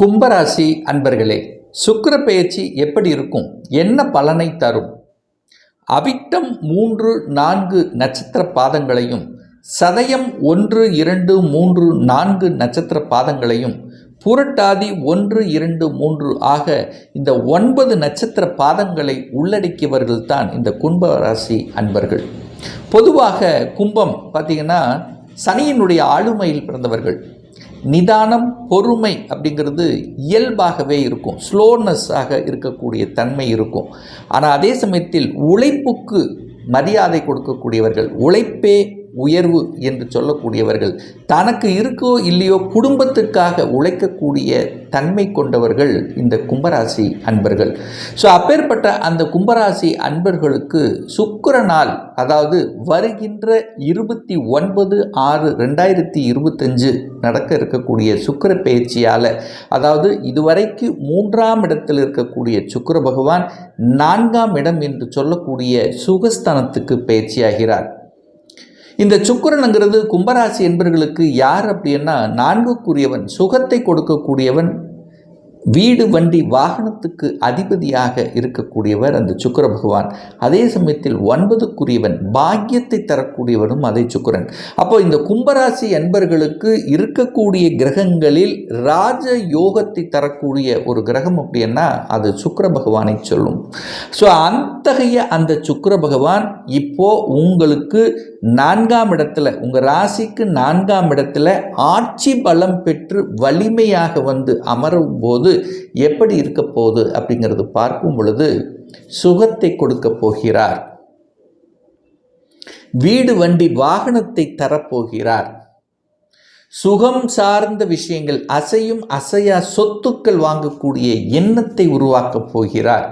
கும்பராசி அன்பர்களே சுக்கர பெயர்ச்சி எப்படி இருக்கும்? என்ன பலனை தரும்? அவிட்டம் மூன்று நான்கு நட்சத்திர பாதங்களையும் சதயம் ஒன்று இரண்டு மூன்று நான்கு நட்சத்திர பாதங்களையும் புரட்டாதி ஒன்று இரண்டு மூன்று ஆக இந்த ஒன்பது நட்சத்திர பாதங்களை உள்ளடக்கியவர்கள்தான் இந்த கும்பராசி அன்பர்கள். பொதுவாக கும்பம் பார்த்திங்கன்னா சனியினுடைய ஆளுமையில் பிறந்தவர்கள். நிதானம் பொறுமை அப்படிங்கிறது இயல்பாகவே இருக்கும். ஸ்லோனஸ்ஸாக இருக்கக்கூடிய தன்மை இருக்கும். ஆனால் அதே சமயத்தில் உழைப்புக்கு மரியாதை கொடுக்கக்கூடியவர்கள் உழைப்பே உயர்வு என்று சொல்லக்கூடியவர்கள். தனக்கு இருக்கோ இல்லையோ குடும்பத்துக்காக உழைக்கக்கூடிய தன்மை கொண்டவர்கள் இந்த கும்பராசி அன்பர்கள். ஸோ அப்பேற்பட்ட அந்த கும்பராசி அன்பர்களுக்கு சுக்கிர நாள் அதாவது வருகின்ற இருபத்தி ஒன்பது ஆறு ரெண்டாயிரத்தி இருபத்தஞ்சு நடக்க இருக்கக்கூடிய சுக்கிர பயிற்சியால் அதாவது இதுவரைக்கு மூன்றாம் இடத்தில் இருக்கக்கூடிய சுக்கர பகவான் நான்காம் இடம் என்று சொல்லக்கூடிய சுகஸ்தானத்துக்கு பயிற்சியாகிறார். இந்த சுக்கிரனுங்கிறது கும்பராசி என்பவர்களுக்கு யார் அப்படின்னா நான்குக்குரியவன் சுகத்தை கொடுக்கக்கூடியவன் வீடு வண்டி வாகனத்துக்கு அதிபதியாக இருக்கக்கூடியவர் அந்த சுக்கிர பகவான். அதே சமயத்தில் ஒன்பதுக்குரியவன் பாக்கியத்தை தரக்கூடியவனும் அதே சுக்கிரன். அப்போ இந்த கும்பராசி அன்பர்களுக்கு இருக்கக்கூடிய கிரகங்களில் ராஜ யோகத்தை தரக்கூடிய ஒரு கிரகம் அப்படின்னா அது சுக்கிர பகவானை சொல்லும். ஸோ அத்தகைய அந்த சுக்கிர பகவான் இப்போ உங்களுக்கு நான்காம் இடத்துல உங்கள் ராசிக்கு நான்காம் இடத்துல ஆட்சி பலம் பெற்று வலிமையாக வந்து அமரும் போது எப்படி இருக்க போகுது அப்படிங்கிறது பார்க்கும் பொழுது சுகத்தை கொடுக்க போகிறார். வீடு வண்டி வாகனத்தை தரப்போகிறார். சுகம் சார்ந்த விஷயங்கள் அசையும் அசையா சொத்துக்கள் வாங்கக்கூடிய எண்ணத்தை உருவாக்கப் போகிறார்.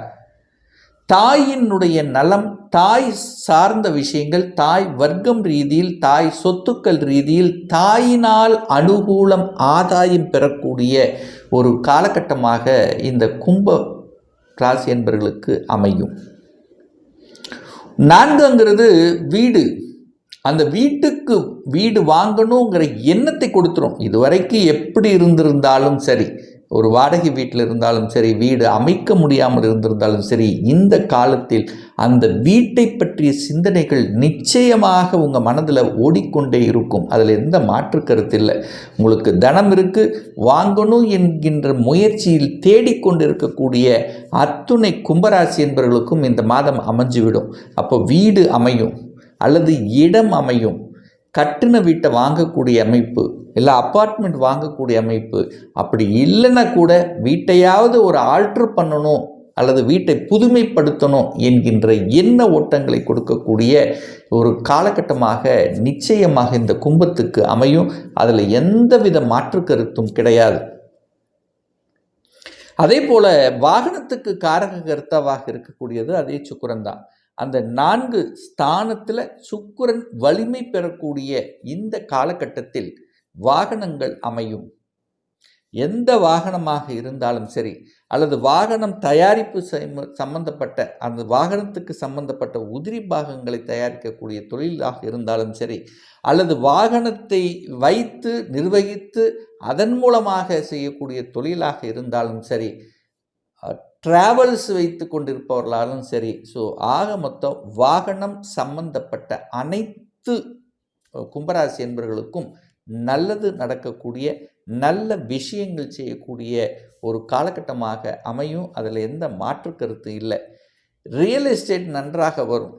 தாயினுடைய நலம் தாய் சார்ந்த விஷயங்கள் தாய் வர்க்கம் ரீதியில் தாய் சொத்துக்கள் ரீதியில் தாயினால் அனுகூலம் ஆதாயம் பெறக்கூடிய ஒரு காலகட்டமாக இந்த கும்ப ராசி என்பவர்களுக்கு அமையும். நான்குங்கிறது வீடு. அந்த வீட்டுக்கு வீடு வாங்கணுங்கிற எண்ணத்தை கொடுத்துரும். இதுவரைக்கும் எப்படி இருந்திருந்தாலும் சரி. ஒரு வாடகை வீட்டில் இருந்தாலும் சரி வீடு அமைக்க முடியாமல் இருந்திருந்தாலும் சரி இந்த காலத்தில் அந்த வீட்டை பற்றிய சிந்தனைகள் நிச்சயமாக உங்கள் மனதில் ஓடிக்கொண்டே இருக்கும். அதில் எந்த மாற்று கருத்து இல்லை. உங்களுக்கு தனம் இருக்குது வாங்கணும் என்கின்ற முயற்சியில் தேடிக்கொண்டு இருக்கக்கூடிய அத்துணை கும்பராசி என்பவர்களுக்கும் இந்த மாதம் அமைஞ்சுவிடும். அப்போ வீடு அமையும் அல்லது இடம் அமையும் கட்டின வீட்டை வாங்கக்கூடிய அமைப்பு இல்லை அப்பார்ட்மெண்ட் வாங்கக்கூடிய அமைப்பு அப்படி இல்லைன்னா கூட வீட்டையாவது ஒரு ஆல்ட்ரு பண்ணணும் அல்லது வீட்டை புதுமைப்படுத்தணும் என்கின்ற எண்ண ஓட்டங்களை கொடுக்கக்கூடிய ஒரு காலகட்டமாக நிச்சயமாக இந்த கும்பத்துக்கு அமையும். அதில் எந்தவித மாற்று கருத்தும் கிடையாது. அதே போல் வாகனத்துக்கு காரக கருத்தாவாக இருக்கக்கூடியது அதே சுக்குரன் தான் அந்த நான்கு ஸ்தானத்தில் சுக்கரன் வலிமை பெறக்கூடிய இந்த காலகட்டத்தில் வாகனங்கள் அமையும். எந்த வாகனமாக இருந்தாலும் சரி அல்லது வாகனம் தயாரிப்பு சம்பந்தப்பட்ட அந்த வாகனத்துக்கு சம்பந்தப்பட்ட உதிரி பாகங்களை தயாரிக்கக்கூடிய தொழிலாக இருந்தாலும் சரி அல்லது வாகனத்தை வைத்து நிர்வகித்து அதன் மூலமாக செய்யக்கூடிய தொழிலாக இருந்தாலும் சரி டிராவல்ஸ் வைத்து கொண்டிருப்பவர்களாலும் சரி ஸோ ஆக மொத்தம் வாகனம் சம்பந்தப்பட்ட அனைத்து கும்பராசி என்பவர்களுக்கும் நல்லது நடக்கக்கூடிய நல்ல விஷயங்கள் செய்யக்கூடிய ஒரு காலகட்டமாக அமையும். அதில் எந்த மாற்று கருத்து இல்லை. ரியல் எஸ்டேட் நன்றாக வரும்.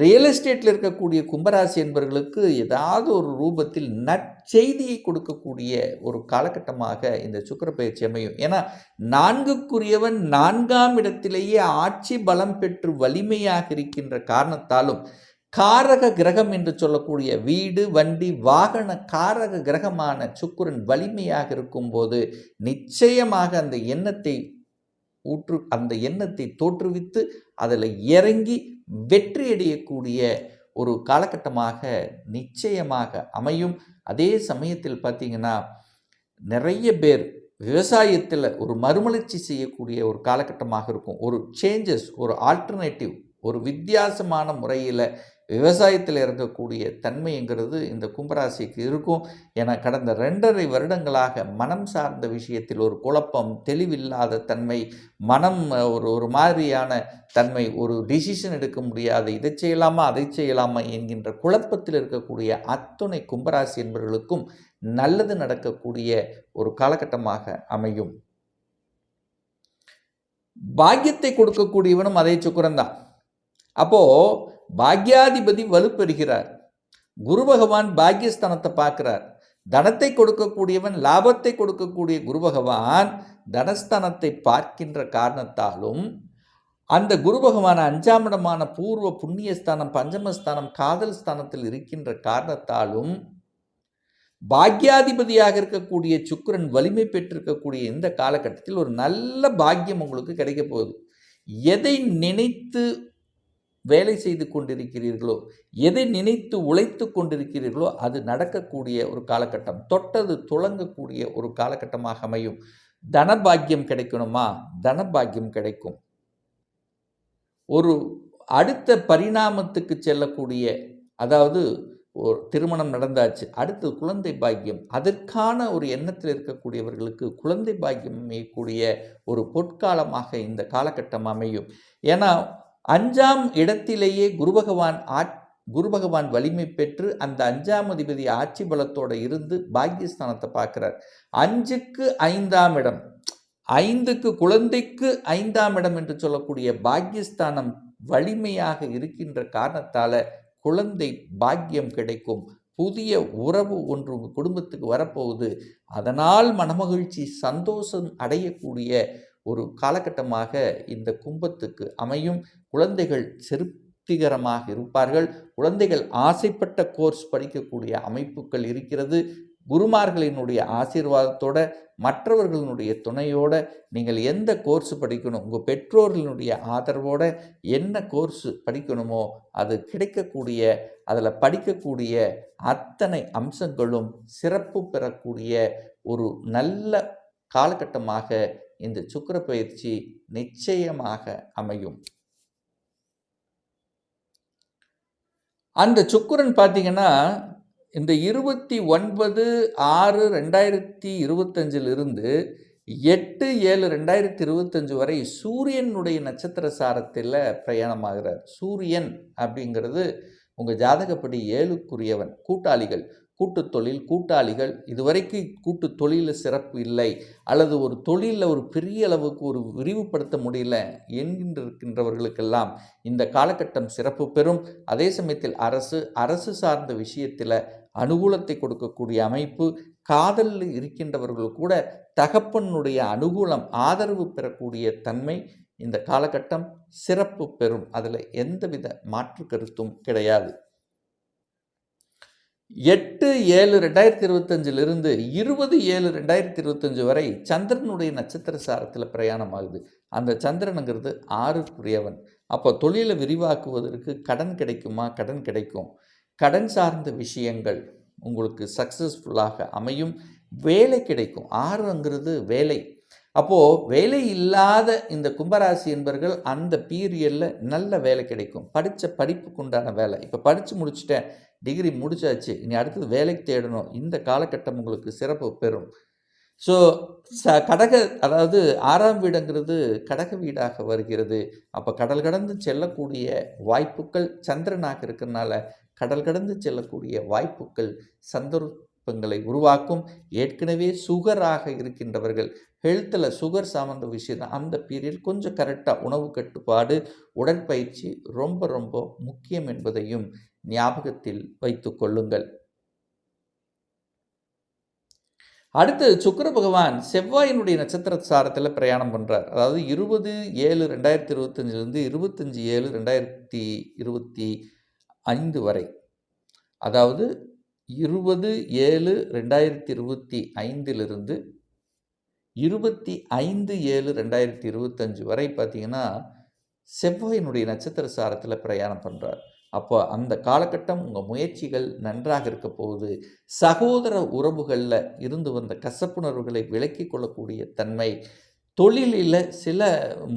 ரியல் எஸ்டேட்டில் இருக்கக்கூடிய கும்பராசி என்பவர்களுக்கு ஏதாவது ஒரு ரூபத்தில் நற்செய்தியை கொடுக்கக்கூடிய ஒரு காலகட்டமாக இந்த சுக்கர பயிற்சி அமையும். ஏன்னா நான்குக்குரியவன் நான்காம் இடத்திலேயே ஆட்சி பலம் பெற்று வலிமையாக இருக்கின்ற காரணத்தாலும் காரக கிரகம் என்று சொல்லக்கூடிய வீடு வண்டி வாகன காரக கிரகமான சுக்குரன் வலிமையாக இருக்கும்போது நிச்சயமாக அந்த எண்ணத்தை ஊற்று அந்த எண்ணத்தை தோற்றுவித்து அதில் இறங்கி வெற்றி அடையக்கூடிய ஒரு காலகட்டமாக நிச்சயமாக அமையும். அதே சமயத்தில் பார்த்திங்கன்னா நிறைய பேர் விவசாயத்தில் ஒரு மறுமலர்ச்சி செய்யக்கூடிய ஒரு காலகட்டமாக இருக்கும். ஒரு சேஞ்சஸ் ஒரு ஆல்டர்னேட்டிவ் ஒரு வித்தியாசமான முறையில் விவசாயத்தில் இருக்கக்கூடிய தன்மைங்கிறது இந்த கும்பராசிக்கு இருக்கும். என கடந்த ரெண்டரை வருடங்களாக மனம் சார்ந்த விஷயத்தில் ஒரு குழப்பம் தெளிவில்லாத தன்மை மனம் ஒரு ஒரு மாதிரியான தன்மை ஒரு டிசிஷன் எடுக்க முடியாது இதை செய்யலாமா அதை செய்யலாமா என்கின்ற குழப்பத்தில் இருக்கக்கூடிய அத்துணை கும்பராசி என்பவர்களுக்கும் நல்லது நடக்கக்கூடிய ஒரு காலகட்டமாக அமையும். பாக்கியத்தை கொடுக்கக்கூடியவனும் அதே சுக்கரன் தான். அப்போது பாக்யாதிபதி வலுப்பெறுகிறார். குரு பகவான் பாக்யஸ்தானத்தை பார்க்குறார். தனத்தை கொடுக்கக்கூடியவன் லாபத்தை கொடுக்கக்கூடிய குரு பகவான் தனஸ்தானத்தை பார்க்கின்ற காரணத்தாலும் அந்த குரு பகவான் அஞ்சாம் இடமான பூர்வ புண்ணியஸ்தானம் பஞ்சமஸ்தானம் காதல் ஸ்தானத்தில் இருக்கின்ற காரணத்தாலும் பாக்யாதிபதியாக இருக்கக்கூடிய சுக்கிரன் வலிமை பெற்றிருக்கக்கூடிய இந்த காலகட்டத்தில் ஒரு நல்ல பாக்கியம் உங்களுக்கு கிடைக்க போகுது. எதை நினைத்து வேலை செய்து கொண்டிருக்கிறீர்களோ எதை நினைத்து உழைத்து கொண்டிருக்கிறீர்களோ அது நடக்கக்கூடிய ஒரு காலகட்டம். தொட்டது துளங்கக்கூடிய ஒரு காலகட்டமாக அமையும். தனபாக்கியம் கிடைக்கணுமா? தனபாக்கியம் கிடைக்கும். ஒரு அடுத்த பரிணாமத்துக்கு செல்லக்கூடிய அதாவது ஒரு திருமணம் நடந்தாச்சு அடுத்து குழந்தை பாக்கியம். அதற்கான ஒரு எண்ணத்தில் இருக்கக்கூடியவர்களுக்கு குழந்தை பாக்கியம் அமையக்கூடிய ஒரு பொற்காலமாக இந்த காலகட்டம் அமையும். ஏன்னா அஞ்சாம் இடத்திலேயே குரு பகவான் ஆட் குரு பகவான் வலிமை பெற்று அந்த அஞ்சாம் அதிபதி ஆட்சி பலத்தோடு இருந்து பாக்கியஸ்தானத்தை பார்க்குறார். அஞ்சுக்கு ஐந்தாம் இடம். ஐந்துக்கு குழந்தைக்கு ஐந்தாம் இடம் என்று சொல்லக்கூடிய பாக்கியஸ்தானம் வலிமையாக இருக்கின்ற காரணத்தால் குழந்தை பாக்கியம் கிடைக்கும். புதிய உறவு ஒன்று உங்கள் குடும்பத்துக்கு வரப்போகுது. அதனால் மனமகிழ்ச்சி சந்தோஷம் அடையக்கூடிய ஒரு காலகட்டமாக இந்த கும்பத்துக்கு அமையும். குழந்தைகள் திருப்திகரமாக இருப்பார்கள். குழந்தைகள் ஆசைப்பட்ட கோர்ஸ் படிக்கக்கூடிய அமைப்புகள் இருக்கிறது. குருமார்களினுடைய ஆசீர்வாதத்தோட மற்றவர்களினுடைய துணையோட நீங்கள் எந்த கோர்ஸ் படிக்கணும் உங்கள் பெற்றோர்களினுடைய ஆதரவோட என்ன கோர்ஸ் படிக்கணுமோ அது கிடைக்கக்கூடிய அதில் படிக்கக்கூடிய அத்தனை அம்சங்களும் சிறப்பு பெறக்கூடிய ஒரு நல்ல காலகட்டமாக இந்த சுக்கர பயிற்சி நிச்சயமாக அமையும். அந்த சுக்கரன் பார்த்தீங்கன்னா இந்த இருபத்தி ஒன்பது ஆறு ரெண்டாயிரத்தி இருபத்தஞ்சிலிருந்து எட்டு ஏழு ரெண்டாயிரத்தி இருபத்தஞ்சு வரை சூரியனுடைய நட்சத்திர சாரத்தில் பிரயாணமாகிறார். சூரியன் அப்படிங்கிறது உங்கள் ஜாதகப்படி ஏழுக்குரியவன். கூட்டாளிகள் கூட்டுத் தொழில் கூட்டாளிகள் இதுவரைக்கு கூட்டு தொழிலில் சிறப்பு இல்லை. அல்லது ஒரு தொழிலில் ஒரு பெரிய அளவுக்கு ஒரு விரிவுபடுத்த முடியல என்கின்றிருக்கின்றவர்களுக்கெல்லாம் இந்த காலகட்டம் சிறப்பு பெறும். அதே சமயத்தில் அரசு அரசு சார்ந்த விஷயத்தில் அனுகூலத்தை கொடுக்கக்கூடிய அமைப்பு காதலில் இருக்கின்றவர்கள் கூட தகப்பனுடைய அனுகூலம் ஆதரவு பெறக்கூடிய தன்மை இந்த காலகட்டம் சிறப்பு பெறும். அதில் எந்தவித மாற்று கருத்தும் கிடையாது. எட்டு ஏழு ரெண்டாயிரத்தி இருபத்தஞ்சிலிருந்து இருபது ஏழு ரெண்டாயிரத்தி இருபத்தஞ்சு வரை சந்திரனுடைய நட்சத்திர சாரத்தில் பிரயாணம் ஆகுது அந்த சந்திரனுங்கிறது ஆறுக்குரியவன். அப்போ தொழிலை விரிவாக்குவதற்கு கடன் கிடைக்குமா? கடன் கிடைக்கும். கடன் சார்ந்த விஷயங்கள் உங்களுக்கு சக்ஸஸ்ஃபுல்லாக அமையும். வேலை கிடைக்கும். ஆறுங்கிறது வேலை. அப்போது வேலை இல்லாத இந்த கும்பராசி என்பர்கள் அந்த பீரியடில் நல்ல வேலை கிடைக்கும். படித்த படிப்புக்கு உண்டான வேலை. இப்போ படித்து முடிச்சுட்டேன். டிகிரி முடிச்சாச்சு. இனி அடுத்தது வேலைக்கு தேடணும். இந்த காலகட்டம் உங்களுக்கு சிறப்பு பெறும். ஸோ ச கடக அதாவது ஆறாம் வீடுங்கிறது கடக வீடாக வருகிறது. அப்போ கடல் கடந்து செல்லக்கூடிய வாய்ப்புகள் சந்திரனாக இருக்கிறனால கடல் கடந்து செல்லக்கூடிய வாய்ப்புகள் சந்தர்ப்பங்களை உருவாக்கும். ஏற்கனவே சுகராக இருக்கின்றவர்கள் ஹெல்த்தில் சுகர் சார்ந்த விஷயம் அந்த பீரியட் கொஞ்சம் கரெக்டாக உணவு கட்டுப்பாடு உடற்பயிற்சி ரொம்ப ரொம்ப முக்கியம் என்பதையும் ஞாபகத்தில் வைத்து கொள்ளுங்கள். அடுத்து சுக்கர பகவான் செவ்வாயினுடைய நட்சத்திர சாரத்தில் பிரயாணம் பண்ணுறார் அதாவது இருபது ஏழு ரெண்டாயிரத்தி இருபத்தஞ்சிலிருந்து இருபத்தஞ்சி ஏழு ரெண்டாயிரத்தி இருபத்தி ஐந்து வரை. அதாவது இருபது ஏழு ரெண்டாயிரத்தி இருபத்தி ஐந்திலிருந்து இருபத்தி ஐந்து ஏழு ரெண்டாயிரத்தி இருபத்தஞ்சு வரை பார்த்திங்கன்னா செவ்வாயினுடைய நட்சத்திர சாரத்தில் பிரயாணம் பண்ணுறார் அப்போ அந்த காலகட்டம் உங்கள் முயற்சிகள் நன்றாக இருக்க போகுது. சகோதர உறவுகளில் இருந்து வந்த கசப்புணர்வுகளை விலக்கி கொள்ளக்கூடிய தன்மை தொழிலில் சில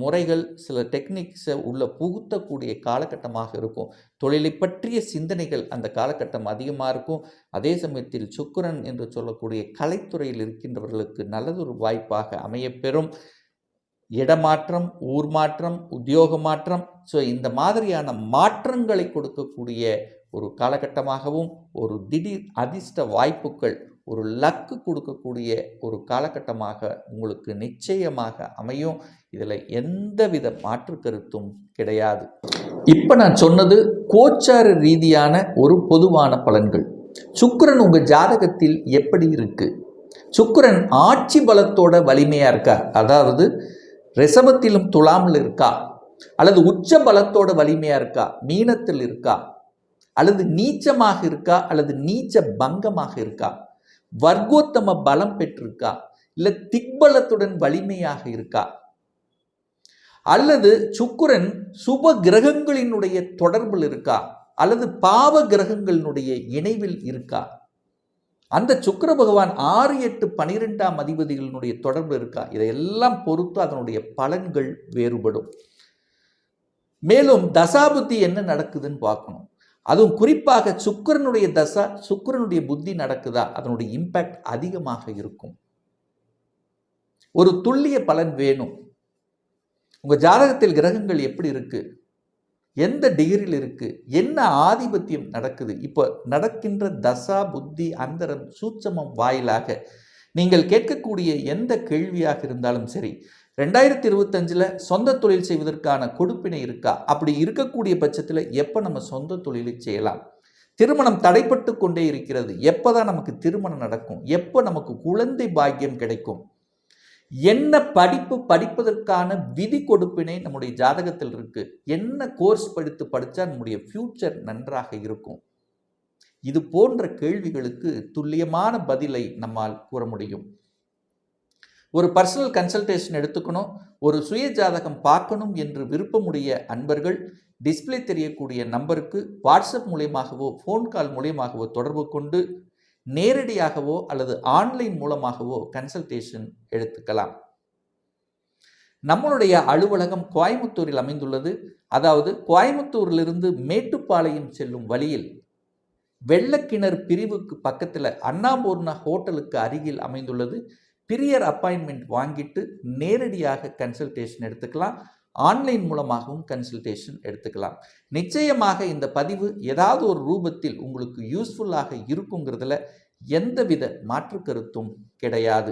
முறைகள் சில டெக்னிக்ஸை உள்ள புகுத்தக்கூடிய காலகட்டமாக இருக்கும். தொழிலை பற்றிய சிந்தனைகள் அந்த காலகட்டம் அதிகமாக இருக்கும். அதே சமயத்தில் சுக்கரன் என்று சொல்லக்கூடிய கலைத்துறையில் இருக்கின்றவர்களுக்கு நல்லதொரு வாய்ப்பாக அமையப்பெறும் இடமாற்றம் ஊர் மாற்றம் உத்தியோக மாற்றம் ஸோ இந்த மாதிரியான மாற்றங்களை கொடுக்கக்கூடிய ஒரு காலகட்டமாகவும் ஒரு திடீர் அதிர்ஷ்ட வாய்ப்புகள் ஒரு லக்கு கொடுக்கக்கூடிய ஒரு காலகட்டமாக உங்களுக்கு நிச்சயமாக அமையும். இதில் எந்தவித மாற்று கருத்தும் கிடையாது. இப்போ நான் சொன்னது கோச்சார ரீதியான ஒரு பொதுவான பலன்கள். சுக்கரன் உங்கள் ஜாதகத்தில் எப்படி இருக்குது சுக்கரன் ஆட்சி பலத்தோட வலிமையாக இருக்கா? அதாவது ரிஷபத்திலும் துலாமில் இருக்கா? அல்லது உச்ச பலத்தோட வலிமையாக இருக்கா? மீனத்தில் இருக்கா? அல்லது நீச்சமாக இருக்கா? அல்லது நீச்ச பங்கமாக இருக்கா? வர்க்கோத்தம பலம் பெற்றிருக்கா? இல்லை திக்பலத்துடன் வலிமையாக இருக்கா? அல்லது சுக்குரன் சுப கிரகங்களினுடைய தொடர்பில் இருக்கா? அல்லது பாவ கிரகங்களினுடைய இணைவில் இருக்கா? அந்த சுக்கர பகவான் ஆறு எட்டு பனிரெண்டாம் அதிபதிகளினுடைய தொடர்பு இருக்கா? இதையெல்லாம் பொறுத்து அதனுடைய பலன்கள் வேறுபடும். மேலும் தசாபுத்தி என்ன நடக்குதுன்னு பார்க்கணும். அதுவும் குறிப்பாக சுக்கிரனுடைய தசா சுக்கிரனுடைய புத்தி நடக்குதா? அதனுடைய இம்பேக்ட் அதிகமாக இருக்கும். ஒரு துல்லிய பலன் வேணும். உங்கள் ஜாதகத்தில் கிரகங்கள் எப்படி இருக்குது எந்த டிகிரியில் இருக்குது என்ன ஆதிபத்தியம் நடக்குது? இப்போ நடக்கின்ற தசா புத்தி அந்தரம் சூட்சமம் வாயிலாக நீங்கள் கேட்கக்கூடிய எந்த கேள்வியாக இருந்தாலும் சரி ரெண்டாயிரத்தி இருபத்தஞ்சில் சொந்த தொழில் செய்வதற்கான கொடுப்பினை இருக்கா? அப்படி இருக்கக்கூடிய பட்சத்தில் எப்போ நம்ம சொந்த தொழிலை செய்யலாம்? திருமணம் தடைப்பட்டு கொண்டே இருக்கிறது. எப்போ தான் நமக்கு திருமணம் நடக்கும்? எப்போ நமக்கு குழந்தை பாக்கியம் கிடைக்கும்? என்ன படிப்பு படிப்பதற்கான விதி கொடுப்பினை நம்முடைய ஜாதகத்தில் இருக்கு. என்ன கோர்ஸ் படித்து படித்தா நம்முடைய ஃப்யூச்சர் நன்றாக இருக்கும். இது போன்ற கேள்விகளுக்கு துல்லியமான பதிலை நம்மால் கூற முடியும். ஒரு பர்சனல் கன்சல்டேஷன் எடுத்துக்கணும். ஒரு சுய ஜாதகம் பார்க்கணும் என்று விருப்பமுடைய அன்பர்கள் டிஸ்ப்ளே தெரியக்கூடிய நம்பருக்கு வாட்ஸ்அப் மூலியமாகவோ ஃபோன் கால் மூலியமாகவோ தொடர்பு கொண்டு நேரடியாகவோ அல்லது ஆன்லைன் மூலமாகவோ கன்சல்டேஷன் எடுத்துக்கலாம். நம்மளுடைய அலுவலகம் கோயம்புத்தூரில் அமைந்துள்ளது. அதாவது கோயம்புத்தூரிலிருந்து மேட்டுப்பாளையம் செல்லும் வழியில் வெள்ளக்கிணறு பிரிவுக்கு பக்கத்தில் அண்ணாபூர்ணா ஹோட்டலுக்கு அருகில் அமைந்துள்ளது. பிரியர் அப்பாயின்மெண்ட் வாங்கிட்டு நேரடியாக கன்சல்டேஷன் எடுத்துக்கலாம். ஆன்லைன் மூலமாகவும் கன்சல்டேஷன் எடுத்துக்கலாம். நிச்சயமாக இந்த பதிவு ஏதாவது ஒரு ரூபத்தில் உங்களுக்கு யூஸ்ஃபுல்லாக இருக்குங்கிறதுல எந்தவித மாற்று கருத்தும் கிடையாது.